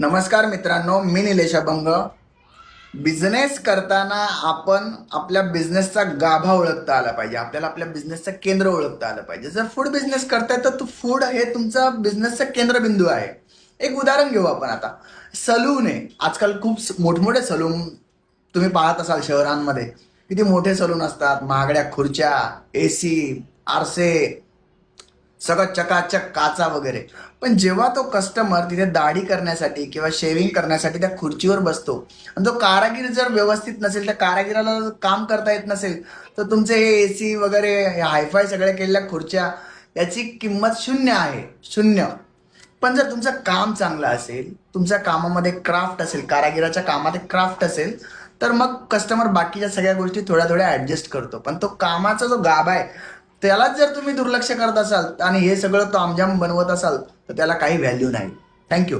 नमस्कार मित्रांनो मी निलेश अभंग. बिझनेस करताना आपण आपल्या बिझनेसचा गाभा ओळखता आला पाहिजे. आपल्याला आपल्या बिझनेसचं केंद्र ओळखता आलं पाहिजे. जर फूड बिझनेस करताय तर फूड हे तुमचा बिझनेसचा केंद्रबिंदू आहे. एक उदाहरण घेऊ आपण आता. सलून आहे. आजकाल खूप मोठमोठे सलून तुम्ही पाहत असाल शहरांमध्ये. किती मोठे सलून असतात. महागड्या खुर्च्या ए सी आरसे सगळं चकाचक काचा वगैरे. पण जेव्हा तो कस्टमर तिथे दाढी करण्यासाठी किंवा शेविंग करण्यासाठी त्या खुर्चीवर बसतो आणि तो कारागीर जर व्यवस्थित नसेल त्या कारागिराला जर काम करता येत नसेल तर तुमचे हे ए सी वगैरे हायफाय सगळ्या केलेल्या खुर्च्या याची किंमत शून्य आहे. शून्य. पण जर तुमचं काम चांगलं असेल तुमच्या कामामध्ये क्राफ्ट असेल कारागिराच्या कामात एक क्राफ्ट असेल तर मग कस्टमर बाकीच्या सगळ्या गोष्टी थोड्या थोड्या ॲडजस्ट करतो. पण तो कामाचा जो गाभा आहे त्यालाच जर तुम्ही दुर्लक्ष करत असाल आणि हे सगळं तामजाम बनवत असाल तर त्याला काही व्हॅल्यू नाही. थँक्यू